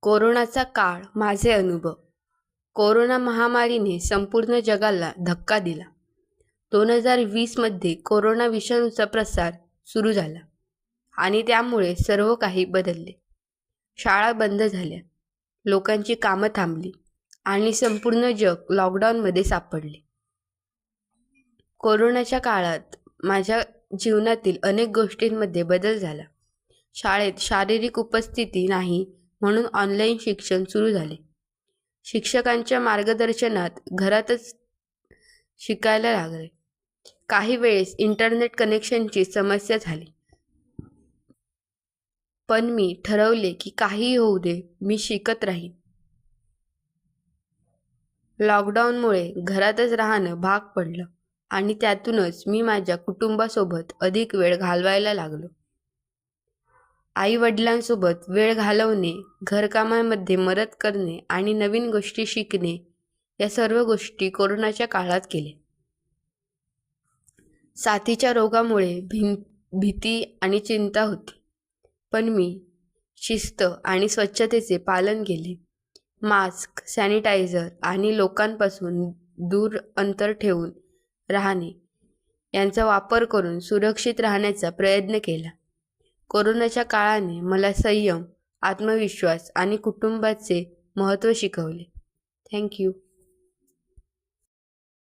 कोरोनाचा काळ माझे अनुभव. कोरोना महामारीने संपूर्ण जगाला धक्का दिला. दोन हजार वीसमध्ये कोरोना विषाणूचा प्रसार सुरू झाला आणि त्यामुळे सर्व काही बदलले. शाळा बंद झाल्या. लोकांची कामं थांबली आणि संपूर्ण जग लॉकडाऊनमध्ये सापडले. कोरोनाच्या काळात माझ्या जीवनातील अनेक गोष्टींमध्ये बदल झाला. शाळेत शारीरिक उपस्थिती नाही म्हणून ऑनलाईन शिक्षण सुरू झाले. शिक्षकांच्या मार्गदर्शनात घरातच शिकायला लागले. काही वेळेस इंटरनेट कनेक्शनची समस्या झाली. पण मी ठरवले की काहीही होऊ दे मी शिकत राहीन. लॉकडाऊनमुळे घरातच राहणं भाग पडलं आणि त्यातूनच मी माझ्या कुटुंबासोबत अधिक वेळ घालवायला लागलो. आई वडिलांसोबत वेळ घालवणे घरकामामध्ये मदत करणे आणि नवीन गोष्टी शिकणे या सर्व गोष्टी कोरोनाच्या काळात केल्या. साथीच्या रोगामुळे भिं भीती आणि चिंता होती. पण मी शिस्त आणि स्वच्छतेचे पालन केले. मास्क सॅनिटायझर आणि लोकांपासून दूर अंतर ठेवून राहणे यांचा वापर करून सुरक्षित राहण्याचा प्रयत्न केला. कोरोनाच्या काळाने मला संयम आत्मविश्वास आणि कुटुंबाचे महत्त्व शिकवले. थँक्यू